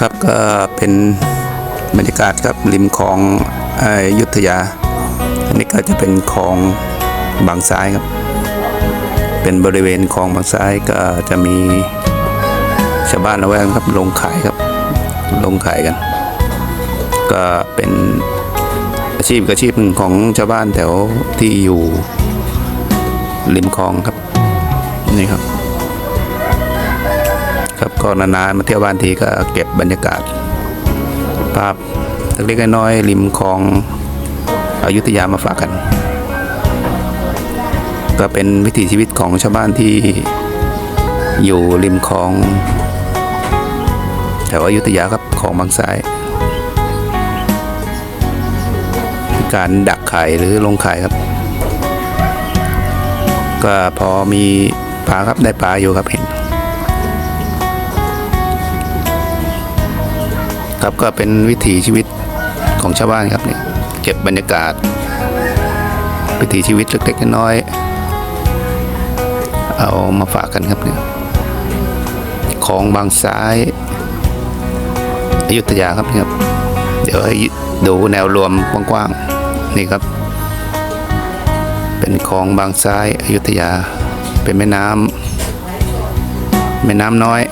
ครับก็เป็นบรรยากาศครับริมคลองอยุธยา อันนี้ก็จะเป็นคลองบางซ้ายครับ เป็นบริเวณคลองบางซ้ายก็จะมีชาวบ้านละแวกครับลงขายครับ ลงขายกัน ก็เป็นอาชีพอาชีพหนึ่งของชาวบ้านแถวที่อยู่ริมคลองครับนี่ครับ ก็นานๆมาเที่ยวบ้านทีก็เก็บบรรยากาศ ภาพเล็กๆน้อยๆริมคลองอยุธยามาฝากกัน ก็เป็นวิถีชีวิตของชาวบ้านที่อยู่ริมคลองแถวอยุธยาครับของบางซ้าย การดักไข่หรือลงไข่ครับ ก็พอมีปลาครับได้ปลาอยู่ครับเห็น ครับ ก็เป็นวิถีชีวิตของชาวบ้านครับเนี่ยเก็บบรรยากาศ วิถีชีวิตเล็กๆน้อยๆเอามาฝากกันครับเนี่ยของบางซ้ายอยุธยาครับเนี่ยครับเดี๋ยวให้ดูแนวรวมกว้างๆนี่ครับ เป็นคลองบางซ้ายอยุธยา เป็นแม่น้ำแม่น้ำน้อย